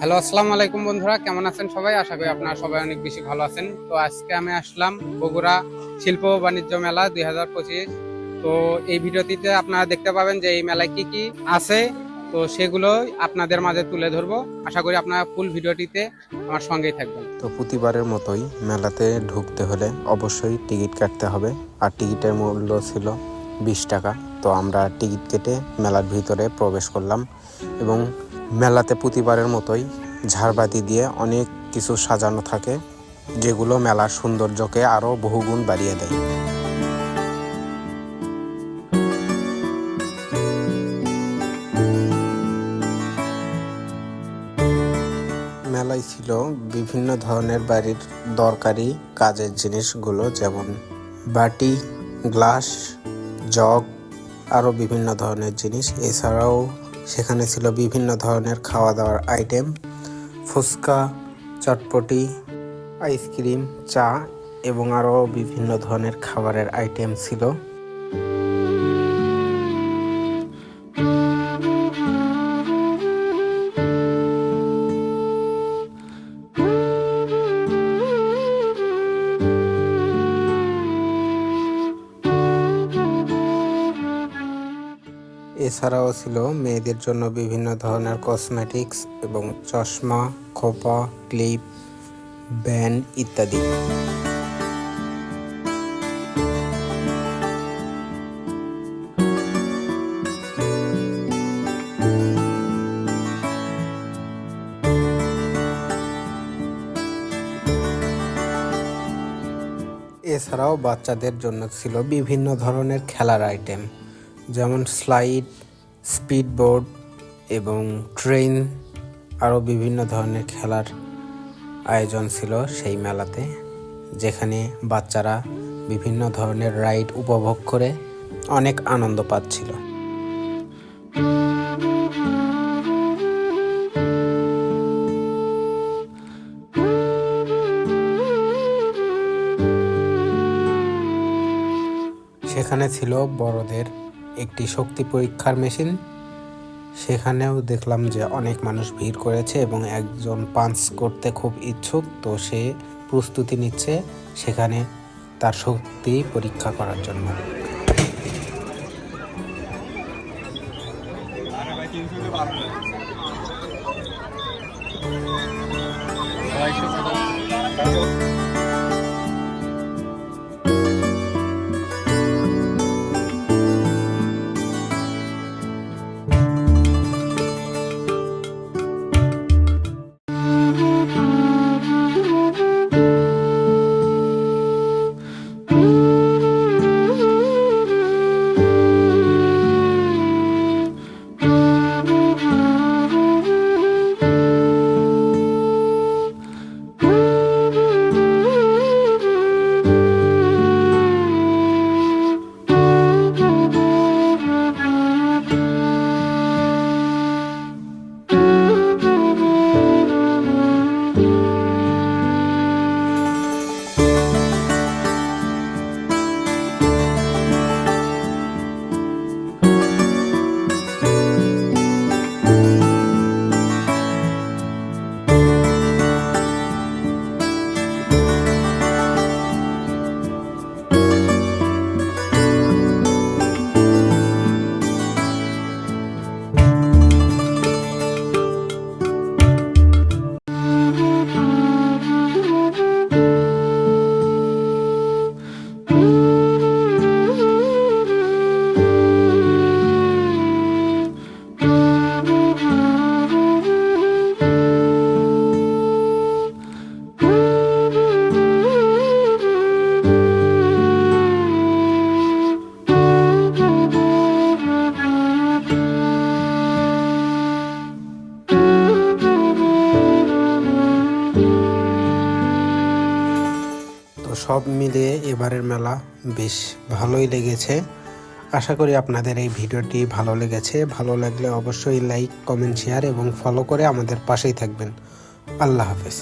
Hello, আসসালামু আলাইকুম বন্ধুরা, কেমন আছেন সবাই? আশা করি আপনারা সবাই অনেক বেশি ভালো আছেন। তো আজকে আমি আসলাম বগুড়া শিল্প বাণিজ্য মেলা দু হাজার পঁচিশ। তো এই ভিডিওটিতে আপনারা দেখতে পাবেন যে এই মেলায় কি কি আছে। তো সেগুলো আপনাদের মাঝে তুলে ধরবো। আশা করি আপনারা ফুল ভিডিওটিতে আমার সঙ্গেই থাকবেন। তো প্রতিবারের মতোই মেলাতে ঢুকতে হলে অবশ্যই টিকিট কাটতে হবে। আর টিকিটের মূল্য ছিল বিশ টাকা। তো আমরা টিকিট কেটে মেলার ভিতরে প্রবেশ করলাম এবং মেলাতে প্রতিবারের মতোই ঝাড়বাতি দিয়ে অনেক কিছু সাজানো থাকে, যেগুলো মেলার সৌন্দর্যকে আরও বহুগুণ বাড়িয়ে দেয়। মেলায় ছিল বিভিন্ন ধরনের বাড়ির দরকারি কাজের জিনিসগুলো, যেমন বাটি, গ্লাস, জগ আরও বিভিন্ন ধরনের জিনিস। এছাড়াও সেখানে ছিল বিভিন্ন ধরনের খাওয়া দাওয়ার আইটেম ফুচকা, চটপটি আইসক্রিম চা এবং আরও বিভিন্ন ধরনের খাবারের আইটেম ছিল। এছাড়াও ছিল মেয়েদের জন্য বিভিন্ন ধরনের কসমেটিক্স এবং চশমা, খোপা, ক্লিপ, ব্যান্ড ইত্যাদি। এছাড়াও বাচ্চাদের জন্য ছিল বিভিন্ন ধরনের খেলার আইটেম যেমন স্লাইড স্পিড বোর্ড এবং ট্রেন, আরও বিভিন্ন ধরনের খেলার আয়োজন ছিল সেই মেলাতে, যেখানে বাচ্চারা বিভিন্ন ধরনের রাইড উপভোগ করে অনেক আনন্দ পাচ্ছিল। সেখানে ছিল বড়দের একটি শক্তি পরীক্ষার মেশিন। সেখানেও দেখলাম যে অনেক মানুষ ভিড় করেছে এবং একজন পাঞ্চ করতে খুব ইচ্ছুক, তো সে প্রস্তুতি নিচ্ছে সেখানে তার শক্তি পরীক্ষা করার জন্য। তো সব মিলিয়ে এবারের মেলা বেশ ভালোই লেগেছে। আশা করি আপনাদের এই ভিডিওটি ভালো লেগেছে। ভালো লাগলে অবশ্যই লাইক, কমেন্ট, শেয়ার এবং ফলো করে আমাদের পাশেই থাকবেন। আল্লাহ হাফেজ।